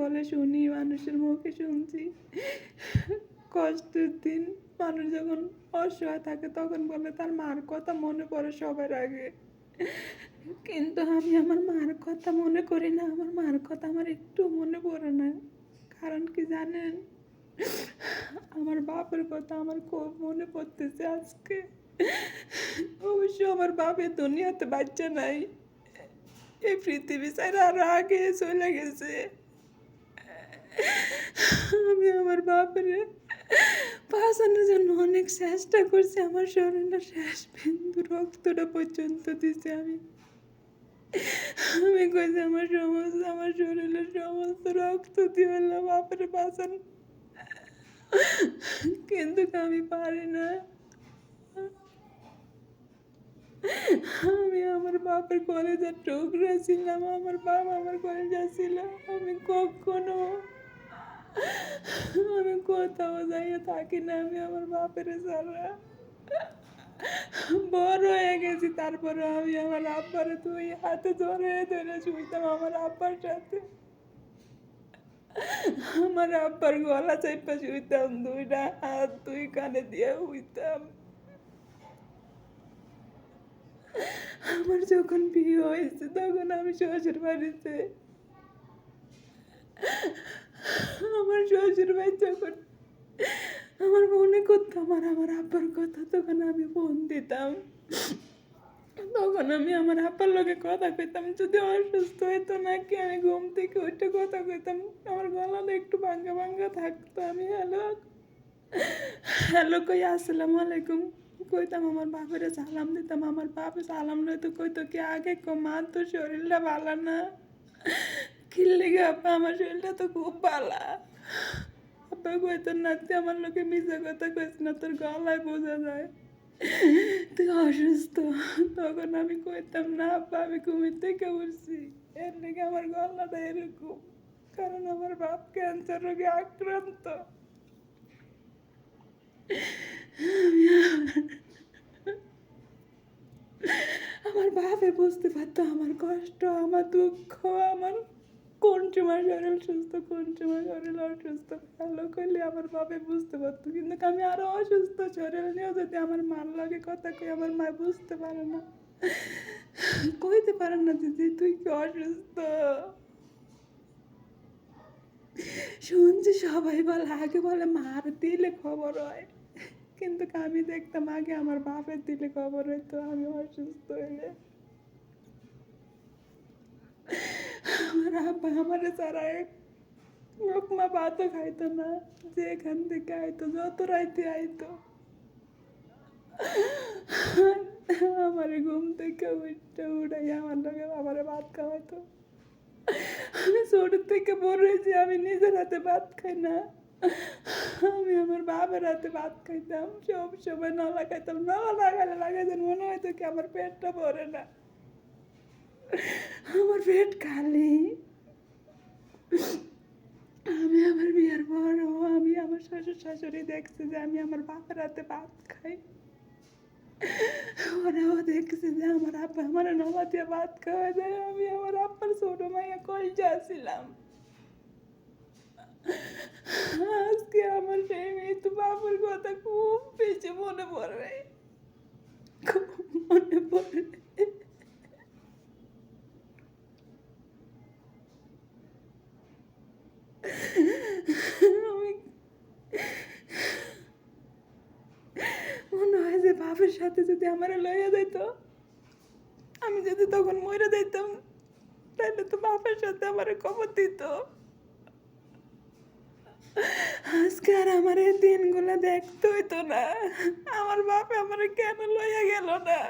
বলে শুনি, মানুষের মুখে শুনছি। কষ্টের দিন মানুষ যখন অসহায় থাকে, তখন বলে তার মার কথা মনে পড়ে সবার আগে। কিন্তু আমি আমার মার কথা মনে করি না, আমার মার কথা আমার একটু মনে পড়ে না। কারণ কি জানেন? আমার বাপের কথা আমার খুব মনে পড়তেছে আজকে। অবশ্য আমার বাপের দুনিয়াতে বাচ্চা নাই। এই পৃথিবী ছাড়া আরও আগে চলে গেছে। আমি আমার বাপের বাঁচানোর জন্য অনেক চেষ্টা করছি। আমার শরীরে শেষ বিন্দু রক্তটা পর্যন্ত দিছে আমি। আমি কইছি, আমার সমস্ত, আমার শরীরের সমস্ত রক্ত দিয়ে হলো বাপের বাঁচান। কিন্তু আমি পারি না। আমি আমার বাপের কলেজের টুকরা ছিলাম, আমার বাবা আমার কলেজে ছিল। আমি কখনো আমি কোথাও যাইয়া থাকি না, আমি আমার বাপের ছাড়া। বড় হয়ে গেছি, তারপরে আমি আমার আব্বারে তুই হাতে ধরে ধরে শুইতাম আমার আব্বার সাথে। আমার আব্বার গলা চাইপা শুইতাম, দুইটা হাত দুই কানে দিয়ে শুইতাম। আমার যখন বিয়ে হয়েছে, তখন আমি শ্বশুর বাড়িতে আমার শ্বশুর বাড়ি যখন আমার মনে করতাম আর আমার আব্বার কথা, তখন আমি ফোন দিতাম। তখন আমি আমার আব্বার লোকে কথা কইতাম, যদি অসুস্থ হইতো নাকি? আমি ঘুম থেকে উঠে কথা কইতাম। আমার গলাটা একটু ভাঙ্গা ভাঙ্গা থাকতো। আমি, হ্যালো হ্যালো, কই? আসসালামু আলাইকুম। কইতাম, আমার বাপের সালাম দিতাম। আমার বাপে সালাম লইতো, কইতো, কি আগে কো, মা, তোর শরীরটা ভালো না। কিনলে গে আপা আমার শরীরটা তো খুব ভালো আপা কইতো না তুই আমার লোকে মিশা কথা কইস না, তোর গলায় বোঝা যায়। তুই অসুস্থ, তখন আমি কইতাম, না আপা আমি ঘুমের থেকে উঠছি এর লেগে আমার গলাটা এরকম, কারণ আমার বাপ ক্যান্সার রোগে আক্রান্ত। আমার বাপে বুঝতে পারতো আমার কষ্ট, আমার দুঃখ, আমার কোন সময় শরীর সুস্থ কোন সময় শরীর অসুস্থ। ভালো করলে আমার বাপে বুঝতে পারতো, কিন্তু আমি আরও অসুস্থ, শরীর নিয়েও যদি আমার মার লাগে কথা কই, আমার মা বুঝতে পারে না। কইতে পারে না দিদি তুই কি অসুস্থ? শুনছি সবাই বলে, আগে বলে মার দিলে খবর হয়। কিন্তু আমি দেখতাম আগে আমার বাপের দিলে খবর হইতো, আমি অসুস্থ হইলে। আমার ছাড়া এক লোকমা ভাতও খাইতো না যে এখান থেকে আইতো যত রাইতে আইতো আমার ঘুম থেকে উঠতে উঠাই আমার লোকে আমার ভাত খাওয়াতো আমি ছোট থেকে বড় আমি নিজের হাতে ভাত খাই না আমি আমার বাবার হাতে ভাত খাইতাম সব সময় নলা খাইতাম নলা লাগালে লাগাইতেন মনে হয়তো কি আমার পেটটা ভরে না আমার পেট খালি আমি আমার বিয়ের পর আমি আমার শ্বশুর শাশুড়ি দেখছি যে আমি আমার বাপের হাতে ভাত খাই। ওরাও দেখছে যে আমার আমার দিয়ে ভাত খাওয়া আমি আমার ছোট মাইয়া আজকে আমার সেই কথা খুব বেশি মনে পড়ে। খুব মনে পড়ে আমি মনে হয় যে বাপের সাথে যদি আমার লইয়া যেত আমি যদি তখন মরে যাইতাম তাহলে তো বাপের সাথে আমার খবর দিত। আজকে আর আমার এই দিনগুলো দেখতে হইতো না। আমার বাপে আমার কেন লইয়া গেল না?